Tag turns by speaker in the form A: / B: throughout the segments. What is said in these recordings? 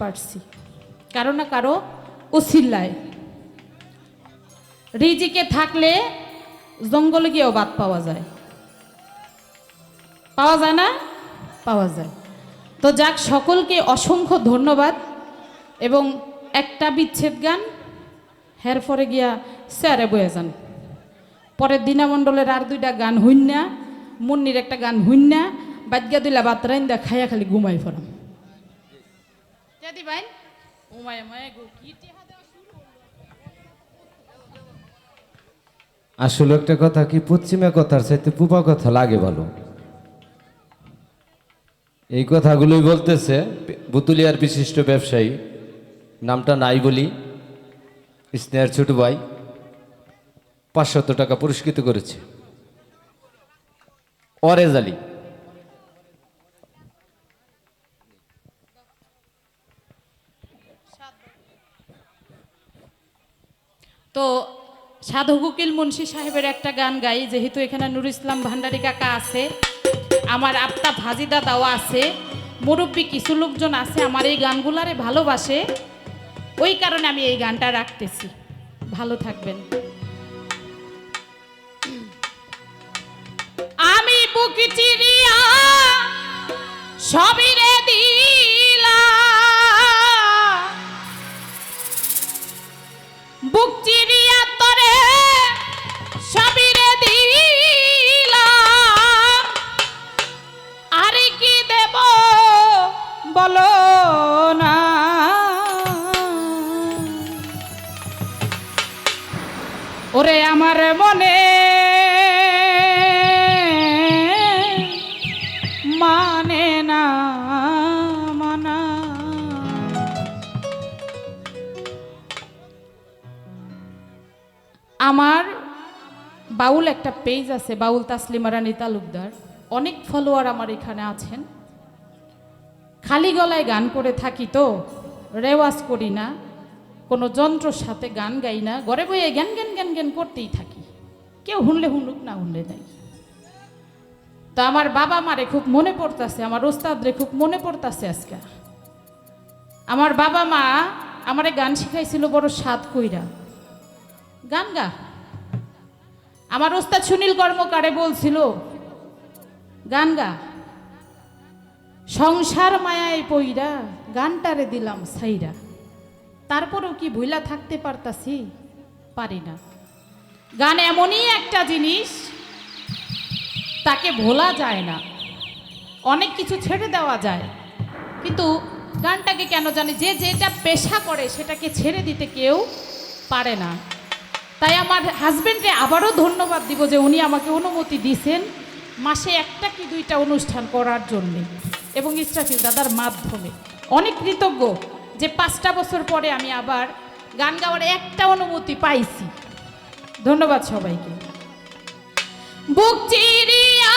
A: পারছি। কারও না কারও উসিল্লায় রিজিকে থাকলে জঙ্গলে গিয়েও বাদ পাওয়া যায়। পাওয়া যায় না? পাওয়া যায়। তো যাক, সকলকে অসংখ্য ধন্যবাদ এবং একটা বিচ্ছেদ গান। হের পরে গিয়া স্যারে বয়ে যান। পরের দিনামণ্ডলের আর দুইটা গান হইনা মুন্নির একটা গান হইনা বাদ্যা দিলা বাতরাইন দা খাইয়া খালি ঘুমাই ফরাম যদি ভাই উমায় মায় গো কি টেহা দেওয়া শুরু
B: আসলে একটা কথা কি পশ্চিমা কথার চাইতে পূবা কথা লাগে ভালো। এই কথাগুলোই বলতেছে বুতুলিয়ার বিশিষ্ট ব্যবসায়ী নামটা নাই বলি স্নেহার ছোট ভাই পাঁচশত টাকা পুরস্কৃত করেছে। অরেজ আলী।
A: তো সাধু কুকিল মুন্সি সাহেবের একটা গান গাই, যেহেতু এখানে নুর ইসলাম ভান্ডারী কাকা আছে, আমার আপ্তা ভাজি দাদাও আছে, মুরব্বী কিছু লোকজন আছে, আমার এই গানগুলারে ভালোবাসে, ওই কারণে আমি এই গানটা রাখতেছি। ভালো থাকবেন। আমি বুকি চিরিয়া সবই রে বুক চিরিয়া তরে আমার বাউল একটা পেজ আছে, বাউল তাসলিমা রানী তালুকদার। অনেক ফলোয়ার আমার এখানে আছেন। খালি গলায় গান করে থাকি তো, রেওয়াজ করি না, কোনো যন্ত্রর সাথে গান গাই না, ঘরে বইয়ে জ্ঞান জ্ঞান জ্ঞান জ্ঞান করতেই থাকি। কেউ হুনলে হুনুক, না হুনলে নাই। তো আমার বাবা মারে খুব মনে পড়তাছে, আমার ওস্তাদরে খুব মনে পড়তাছে আজকে। আমার বাবা মা আমারে গান শিখাইছিল বড় সাত কইরা। গান গা। আমার ওস্তাদ সুনীল কর্মকারে বলছিল, গান গা। সংসার মায়ায় পইরা গানটারে দিলাম সাইরা তারপরেও কি ভুলা থাকতে পারতাছি? পারি না। গান এমনই একটা জিনিস, তাকে ভোলা যায় না। অনেক কিছু ছেড়ে দেওয়া যায়। কিন্তু গানটাকে কেন জানি যে যেটা পেশা করে সেটাকে ছেড়ে দিতে কেউ পারে না। তাই আমার হাজব্যান্ডে আবারও ধন্যবাদ দিব যে উনি আমাকে অনুমতি দিয়েছেন মাসে একটা কি দুইটা অনুষ্ঠান করার জন্যে এবং ইস্টাফিল দাদার মাধ্যমে। অনেক কৃতজ্ঞ যে পাঁচটা বছর পরে আমি আবার গান গাওয়ার একটা অনুমতি পাইছি। ধন্যবাদ সবাইকে। বুক চিরিয়া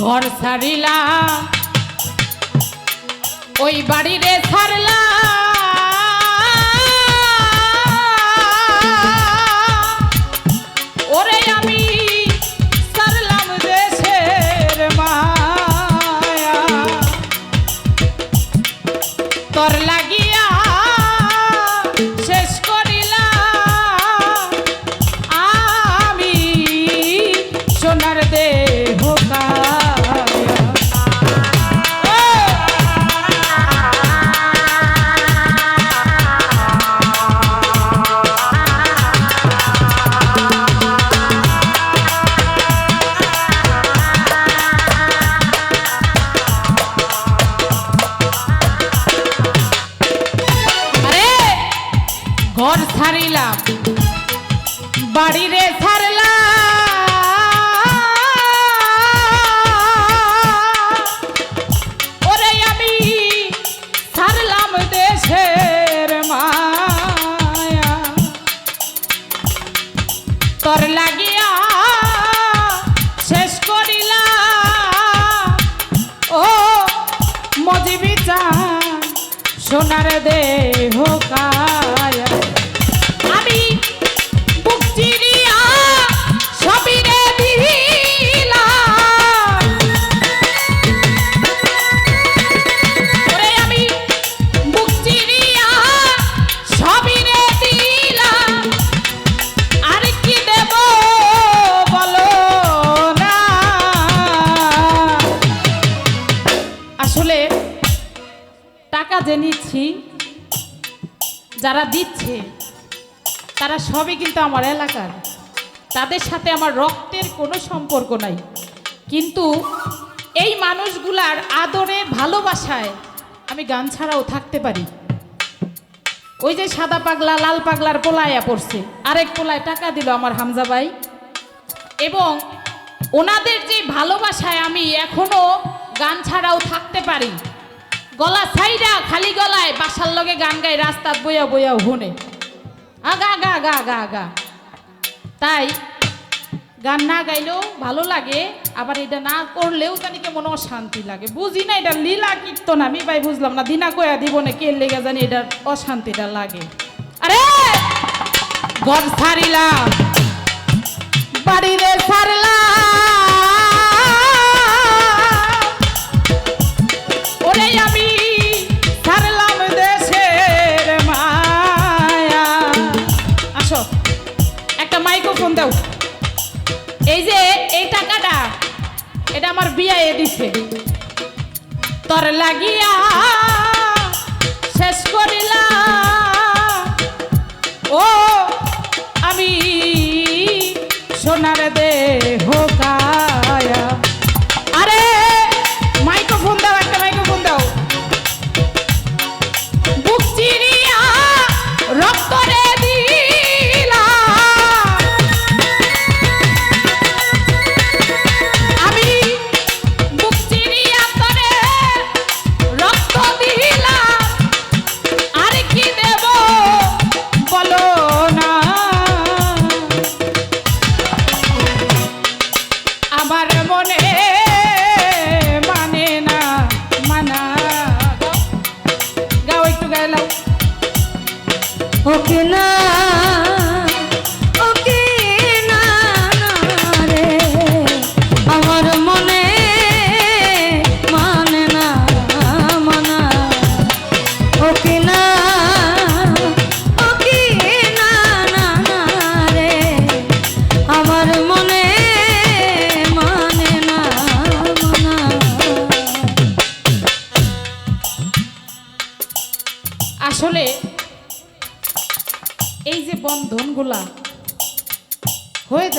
A: ঘর সারিলা ওই বাড়িরে ছাড়লাম যারা দিচ্ছে, তারা সবই কিন্তু আমার এলাকার। তাদের সাথে আমার রক্তের কোনো সম্পর্ক নাই। কিন্তু এই মানুষগুলার আদরে, ভালোবাসায় আমি গান ছাড়াও থাকতে পারি। ওই যে সাদা পাগলা, লাল পাগলার পোলায়া পড়ছে। আরেক পোলায় টাকা দিল আমার হামজা ভাই। এবং ওনাদের যে ভালোবাসায় আমি এখনও গান ছাড়াও থাকতে পারি। গলা ছাইরা খালি গলায় বাসার লগে গান গাই রাস্তাত বইয়া বইয়া হুনে আগা গা গা গা গা তাই গান না গাইলেও ভালো লাগে, আবার এটা না করলেও জানি কেমন অশান্তি লাগে। বুঝি না এটা লীলা কীর্তন, আমি ভাই বুঝলাম না, দিনা কয়া দিব না, কে লেগে জানি এটার অশান্তিটা লাগে। আরে! ঘর ছাড়িলাম, বাড়িরে ছাড়লাম। লাগিয়া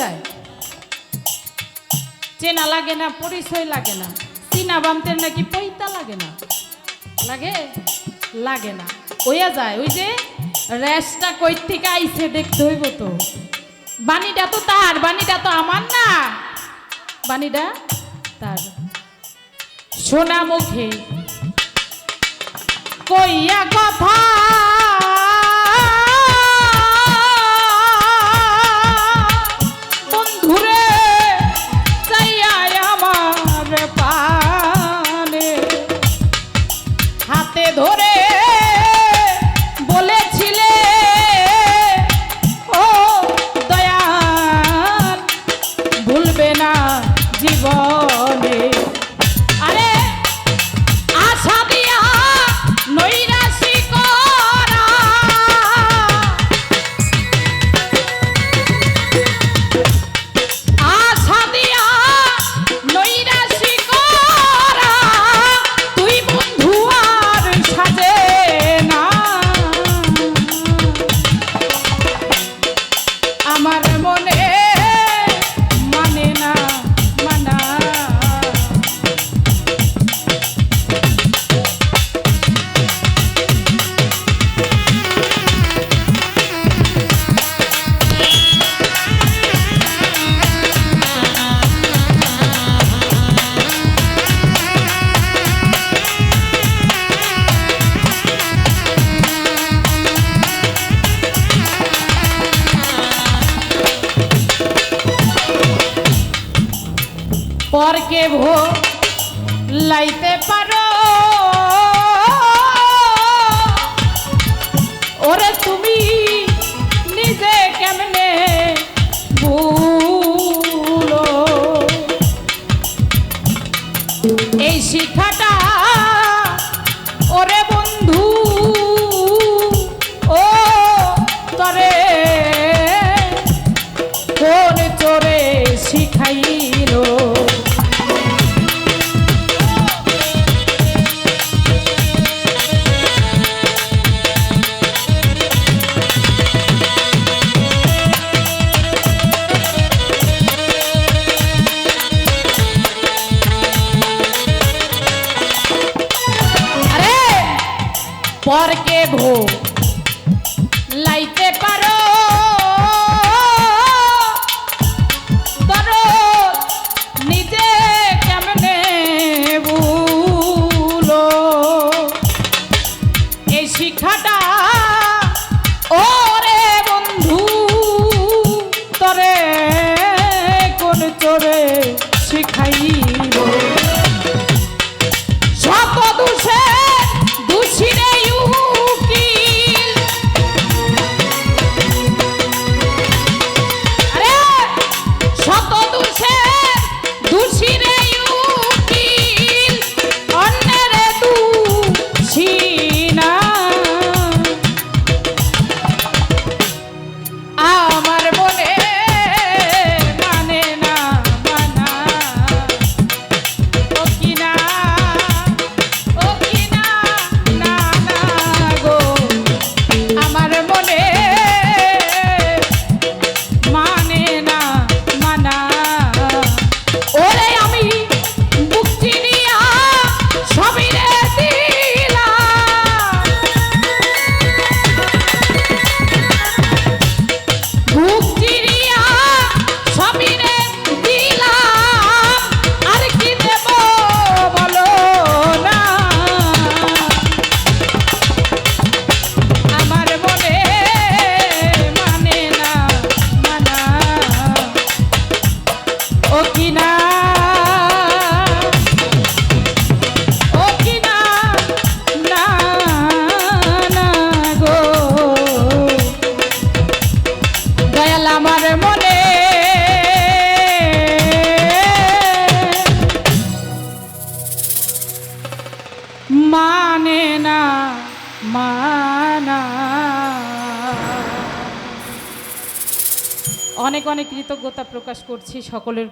A: যায়। চেনা লাগে না, পরিচয় লাগে না। চিনা বামতের নাকি পৈতা লাগে না। লাগে? লাগে না। হইয়া যায়, ওই যে রেসটা কই থেকে আইছে, দেখতে হইব তো। বাণীটা তো তার, বাণীটা তো আমার না। বাণীটা তার। সোনা মুখে কইয়া কথা vendedores. ভো লাইতে পারো। ওরে তুমি নিজে কেমনে ভুলো? এই শিক্ষা কৃতজ্ঞতা প্রকাশ করছি সকলের